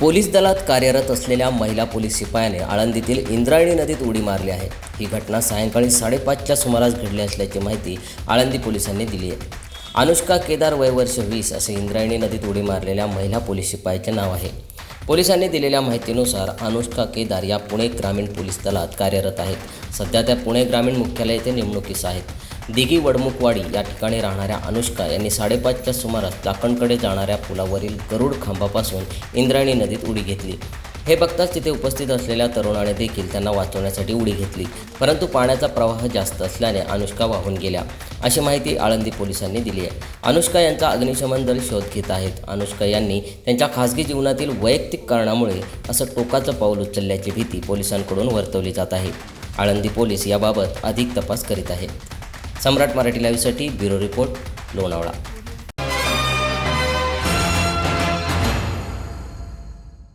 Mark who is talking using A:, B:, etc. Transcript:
A: Police दलात कार्यरत असलेल्या महिला पोलीस शिपायाने आळंदीतील इंद्रायणी नदीत उडी मारली आहे. ही घटना सायंकाळी साडेपाचच्या सुमारास घडली असल्याची माहिती आळंदी पोलिसांनी दिली आहे. अनुष्का केदार वयवर्ष वीस असे इंद्रायणी नदीत उडी मारलेल्या महिला पोलीस शिपायाचे नाव आहे. पोलिसांनी दिलेल्या माहितीनुसार अनुष्का केदार या पुणे ग्रामीण पोलीस दलात कार्यरत आहेत. सध्या त्या पुणे ग्रामीण मुख्यालय येथे नेमणुकीस आहेत. दिघी वडमुखवाडी या ठिकाणी राहणाऱ्या अनुष्का यांनी साडेपाचच्या सुमारास चाकणकडे जाणाऱ्या पुलावरील गरुड खांबापासून इंद्रायणी नदीत उडी घेतली. हे बघताच तिथे उपस्थित असलेल्या तरुणाने देखील त्यांना वाचवण्यासाठी उडी घेतली. परंतु पाण्याचा प्रवाह जास्त असल्याने अनुष्का वाहून गेल्या. अशी माहिती आळंदी पोलिसांनी दिली आहे. अनुष्का यांचा अग्निशमन दल शोध घेत आहेत. अनुष्का यांनी त्यांच्या खासगी जीवनातील वैयक्तिक कारणामुळे असं टोकाचं पाऊल उचलल्याची भीती पोलिसांकडून वर्तवली जात आहे. आळंदी पोलीस याबाबत अधिक तपास करीत आहेत. सम्राट मराठी लाईव्हसाठी ब्युरो रिपोर्ट लोणावळा.